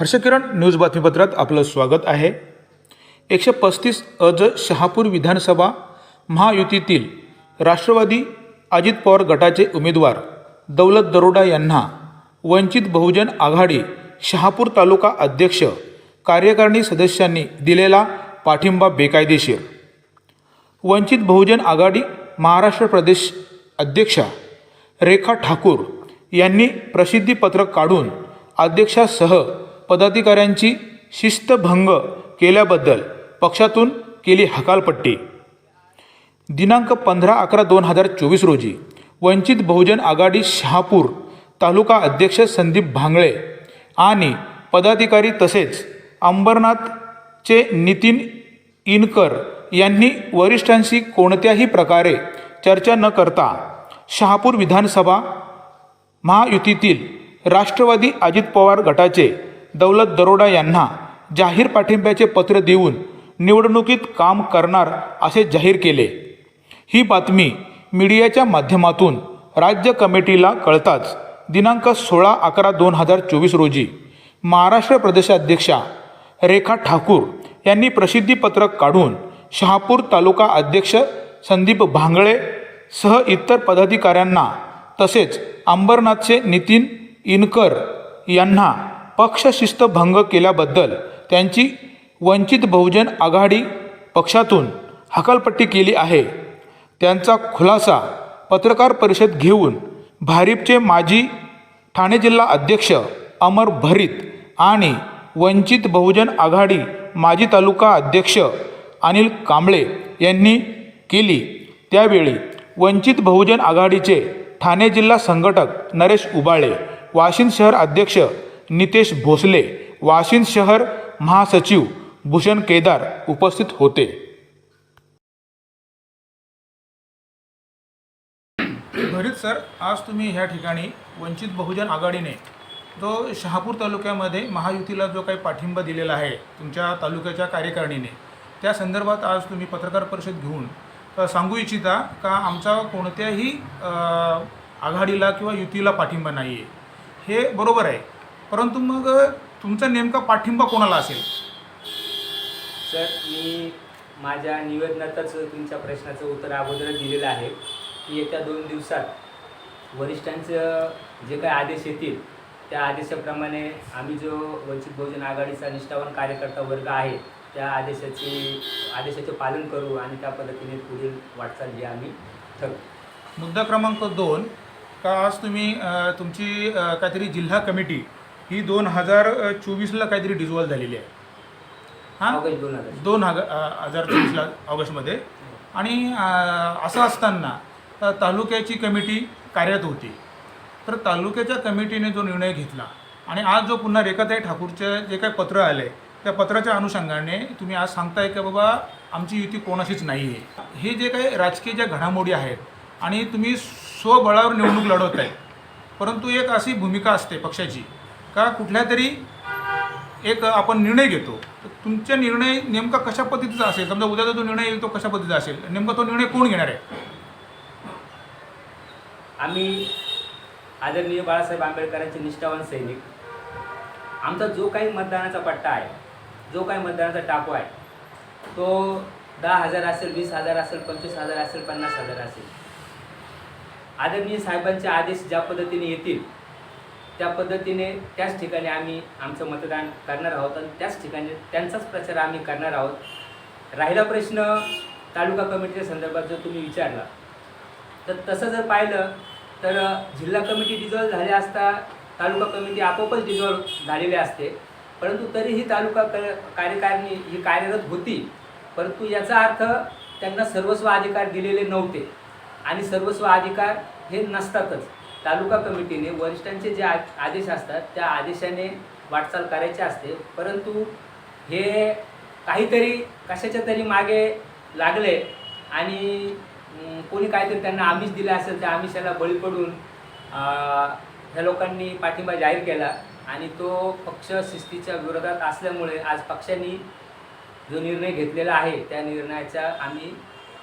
हर्षकिरण news बातमीपत्रात आपलं स्वागत आहे. एकशे पस्तीस अज शहापूर विधानसभा महायुतीतील राष्ट्रवादी अजित पवार गटाचे उमेदवार दौलत दरोडा यांना वंचित बहुजन आघाडी शहापूर तालुका अध्यक्ष कार्यकारिणी सदस्यांनी दिलेला पाठिंबा बेकायदेशीर. वंचित बहुजन आघाडी महाराष्ट्र प्रदेश अध्यक्षा रेखा ठाकूर यांनी प्रसिद्धीपत्रक काढून अध्यक्षासह पदाधिकाऱ्यांची शिस्तभंग केल्याबद्दल पक्षातून केली हकालपट्टी. दिनांक पंधरा अकरा दोन हजार चोवीस रोजी वंचित बहुजन आघाडी शहापूर तालुका अध्यक्ष संदीप भांगळे आणि पदाधिकारी तसेच अंबरनाथचे नितीन इनकर यांनी वरिष्ठांशी कोणत्याही प्रकारे चर्चा न करता शहापूर विधानसभा महायुतीतील राष्ट्रवादी अजित पवार गटाचे दौलत दरोडा यांना जाहीर पाठिंब्याचे पत्र देऊन निवडणुकीत काम करणार असे जाहीर केले. ही बातमी मीडियाच्या माध्यमातून राज्य कमिटीला कळताच दिनांक सोळा अकरा दोन हजार चोवीस रोजी महाराष्ट्र प्रदेशाध्यक्षा रेखा ठाकूर यांनी प्रसिद्धीपत्रक काढून शहापूर तालुका अध्यक्ष संदीप भांगळे सह इतर पदाधिकाऱ्यांना तसेच अंबरनाथचे नितीन इनकर यांना पक्षशिस्तभंग केल्याबद्दल त्यांची वंचित बहुजन आघाडी पक्षातून हकालपट्टी केली आहे. त्यांचा खुलासा पत्रकार परिषद घेऊन भारिपचे माजी ठाणे जिल्हा अध्यक्ष अमर भरीत आणि वंचित बहुजन आघाडी माजी तालुका अध्यक्ष अनिल कांबळे यांनी केली. त्यावेळी वंचित बहुजन आघाडीचे ठाणे जिल्हा संघटक नरेश उबाळे वाशिम शहर अध्यक्ष नितेश भोसले वाशिम शहर महासचिव भूषण केदार उपस्थित होते. भरीत सर आज तुम्ही ह्या ठिकाणी वंचित बहुजन आघाडीने जो शहापूर तालुक्यामध्ये महायुतीला जो काही पाठिंबा दिलेला आहे तुमच्या तालुक्याच्या कार्यकारिणीने त्या संदर्भात आज तुम्ही पत्रकार परिषद घेऊन सांगू इच्छिता का आमचा कोणत्याही आघाडीला किंवा युतीला पाठिंबा नाही आहे हे बरोबर आहे. परंतु मग तुमचा नेमका पाठिंबा कोणाला असेल? सर मी माझ्या निवेदनातच तुमच्या प्रश्नाचं उत्तर अगोदर दिलेलं आहे की येत्या दोन दिवसात वरिष्ठांचं जे काही आदेश येतील त्या आदेशाप्रमाणे आम्ही जो वंचित बहुजन आघाडीचा निष्ठावान कार्यकर्ता वर्ग आहे त्या आदेशाची आदेशाचे पालन करू आणि त्या पद्धतीने पुढील वाटचाल ही आम्ही. ठरवू. मुद्दा क्रमांक दोन का आज तुम्ही तुमची काहीतरी जिल्हा कमिटी ही दोन हजार चोवीसला काहीतरी डिझॉल्व झालेली आहे. हां? दोन हजार. चोवीसला ऑगस्टमध्ये. आणि असं असताना तालुक्याची कमिटी कार्यरत होती. तर तालुक्याच्या कमिटीने जो निर्णय घेतला आणि आज जो पुन्हा रेखाताई ठाकूरचे जे काही पत्र आले त्या पत्राच्या अनुषंगाने तुम्ही आज सांगताय की बाबा आमची युती कोणाशीच नाही आहे हे जे काही राजकीय ज्या घडामोडी आहेत आणि तुम्ही स्वबळावर निवडणूक लढवत आहे परंतु एक अशी भूमिका असते पक्षाची का कुठल्या तरी एक आपण निर्णय घेतो. तर तुमचा निर्णय नेमका कशा पद्धतीचा असेल? समजा उद्याचा जो निर्णय येईल तो कशा पद्धतीचा असेल? नेमका तो निर्णय कोण घेणार आहे? आम्ही आदरणीय बाळासाहेब आंबेडकरांचे निष्ठावान सैनिक. आमचा जो काही मतदानाचा पट्टा आहे जो काही मतदानाचा टाकू आहे तो दहा हजार असेल वीस हजार असेल पंचवीस हजार असेल पन्नास हजार असेल. आदरणीय साहेबांचे आदेश ज्या पद्धतीने येतील त्या पद्धतीने त्याच ठिकाणी आम्ही आमचं मतदान करणार आहोत आणि त्याच ठिकाणी त्यांचाच प्रचार आम्ही करणार आहोत. राहिला प्रश्न तालुका कमिटीच्या संदर्भात जर तुम्ही विचारला तर तसं जर पाहिलं तर जिल्हा कमिटी डिझॉल्व झाल्या असता तालुका कमिटी आपोआपच डिझॉल्व झालेली असते. परंतु तरीही तालुका क कार्यकारिणी ही कार्यरत होती. परंतु याचा अर्थ त्यांना सर्वस्व अधिकार दिलेले नव्हते. आणि सर्वस्व अधिकार हे नसतातच. तालुका कमिटीने वरिष्ठांचे जे आ आदेश असतात त्या आदेशाने वाटचाल करायची असते. परंतु हे काहीतरी कशाच्या तरी मागे लागले आणि कोणी काहीतरी त्यांना आमिष दिलं असेल त्या आमिषाला बळी पडून ह्या लोकांनी पाठिंबा जाहीर केला आणि तो पक्ष शिस्तीच्या विरोधात असल्यामुळे आज पक्षांनी जो निर्णय घेतलेला आहे त्या निर्णयाचा आम्ही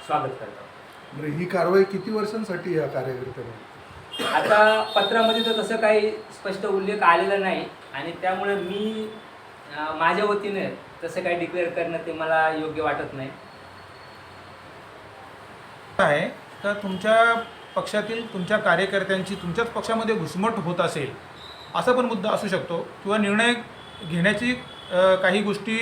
स्वागत करतो. ही कारवाई किती वर्षांसाठी या कार्यकर्त्यांना आता पत्रामध्ये तर तसं काही स्पष्ट उल्लेख आलेला नाही आणि त्यामुळे मी माझ्या वतीने तसं काही डिक्लेअर करणं ते मला योग्य वाटत नाही. आहे तर तुमच्या पक्षातील तुमच्या कार्यकर्त्यांची तुमच्याच पक्षामध्ये घुसमट होत असेल असा पण मुद्दा असू शकतो किंवा निर्णय घेण्याची काही गोष्टी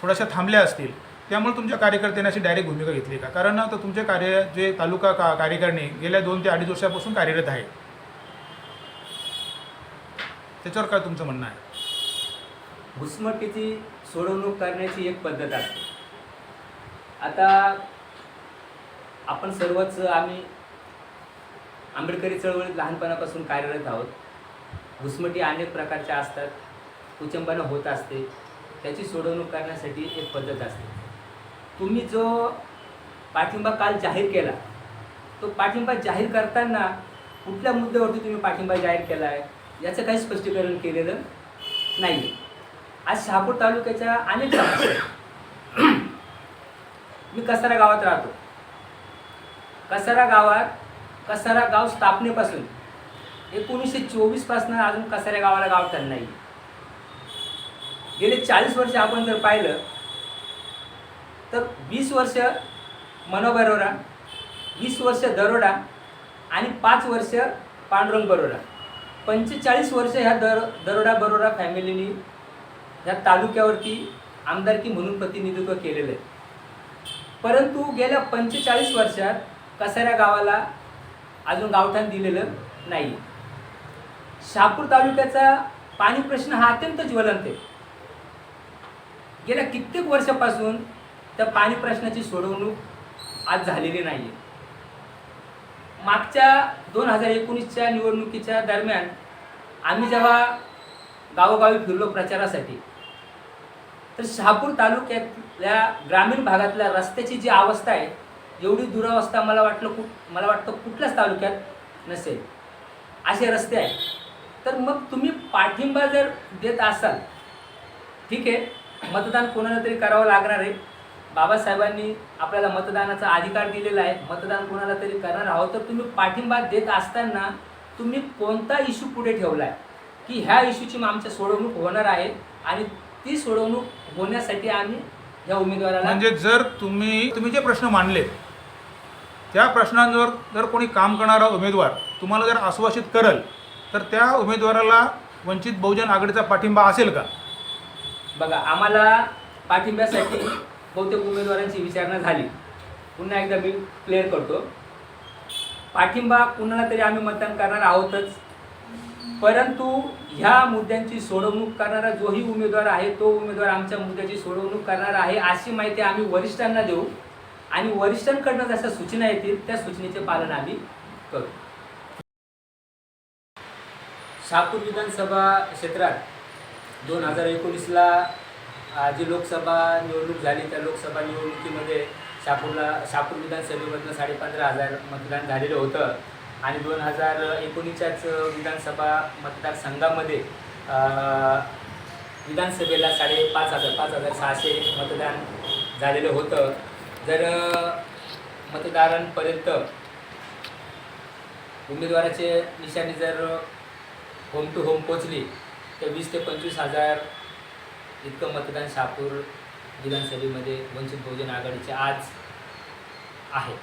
थोड्याशा थांबल्या असतील. त्यामुळे तुमच्या कार्यकर्त्यांनी अशी डायरेक्ट भूमिका घेतली का? कारण तर तुमचे कार्य जे तालुका का कार्यकारिणी गेल्या दोन ते अडीच वर्षापासून कार्यरत आहे त्याच्यावर काय तुमचं म्हणणं आहे? घुसमटीची सोडवणूक करण्याची एक पद्धत असते. आता आपण सर्वच आम्ही आंबेडकरी चळवळीत लहानपणापासून कार्यरत आहोत. घुसमटी अनेक प्रकारच्या असतात. कुचंबनं होत असते. त्याची सोडवणूक करण्यासाठी एक पद्धत असते. तुम्ही जो पाठिंबा काल जाहीर केला तो पाठिंबा जाहीर करताना कुठल्या मुद्द्यावरती तुम्ही पाठिंबा जाहीर केला आहे याचं काही स्पष्टीकरण केलेलं नाही आज शहापूर तालुक्याच्या अनेक समस्या आहेत. मी कसारा गावात राहतो कसारा गावात कसारा गाव स्थापनेपासून एकोणीसशे चोवीसपासून अजून कसाऱ्या गावाला गावठाण नाही गेले चाळीस वर्ष आपण जर पाहिलं तर वीस वर्ष मनोबरोरा वीस वर्ष दरोडा आणि पाच वर्ष पांडुरंग बरोडा पंचेचाळीस वर्ष ह्या दर दरोडा बरोडा फॅमिलीनी ह्या तालुक्यावरती आमदारकी म्हणून प्रतिनिधित्व केलेलं आहे. परंतु गेल्या पंचेचाळीस वर्षात कसाऱ्या गावाला अजून गावठाण दिलेलं नाही. शहापूर तालुक्याचा पाणी प्रश्न हा अत्यंत ज्वलंत आहे. गेल्या कित्येक वर्षापासून त्या पाणी प्रश्नाची सोडवणूक आज झालेली नाही आहे मागच्या दोन हजार एकोणीसच्या निवडणुकीच्या दरम्यान आम्ही जेव्हा गावोगावी फिरलो प्रचारासाठी तर शहापूर तालुक्यातल्या ग्रामीण भागातल्या रस्त्याची जी अवस्था आहे एवढी दुरावस्था मला वाटलं कुठ मला वाटतं कुठल्याच तालुक्यात नसेल. असे रस्ते आहेत. तर मग तुम्ही पाठिंबा जर देत असाल ठीक आहे मतदान कोणाला तरी करावं लागणार आहे बाबासाहेबांनी आपल्याला मतदानाचा अधिकार दिलेला आहे. मतदान कोणाला तरी करणार आहोत तर तुम्ही पाठिंबा देत असताना तुम्ही कोणता इश्यू पुढे ठेवला आहे की ह्या इश्यूची आमच्या सोडवणूक होणार आहे आणि ती सोडवणूक होण्यासाठी आम्ही ह्या उमेदवाराला म्हणजे जर तुम्ही तुम्ही जे प्रश्न मांडले त्या प्रश्नांवर जर कोणी काम करणारा उमेदवार तुम्हाला जर आश्वासित करल तर त्या उमेदवाराला वंचित बहुजन आघाडीचा पाठिंबा असेल का? बघा आम्हाला पाठिंब्यासाठी बहुतेक उमेदवारांची विचारणा झाली. पुन्हा एकदा मी क्लिअर करतो. पाठिंबा कुणाला तरी आम्ही मतदान करणार आहोतच. परंतु ह्या मुद्द्यांची सोडवणूक करणारा जोही उमेदवार आहे तो उमेदवार आमच्या मुद्द्याची सोडवणूक करणार आहे अशी माहिती आम्ही वरिष्ठांना देऊ. आणि वरिष्ठांकडनं जशा सूचना येतील त्या सूचनेचे पालन आम्ही करू. शापूर विधानसभा क्षेत्रात दोन हजार एकोणीसला जी लोकसभा निवडणूक झाली त्या लोकसभा निवडणुकीमध्ये शापूरला शापूर विधानसभेमधनं साडेपंधरा हजार मतदान झालेलं होतं. आणि दोन हजार एकोणीसच्याच विधानसभा मतदारसंघामध्ये विधानसभेला साडेपाच हजार पाच हजार सहाशे मतदान झालेलं होतं. जर मतदारांपर्यंत उमेदवाराचे निशाणी जर होम टू होम पोचली तर वीस ते पंचवीस हजार इतकं मतदान शापूर विधानसभेमध्ये वंचित बहुजन आघाडीचे आज आहे.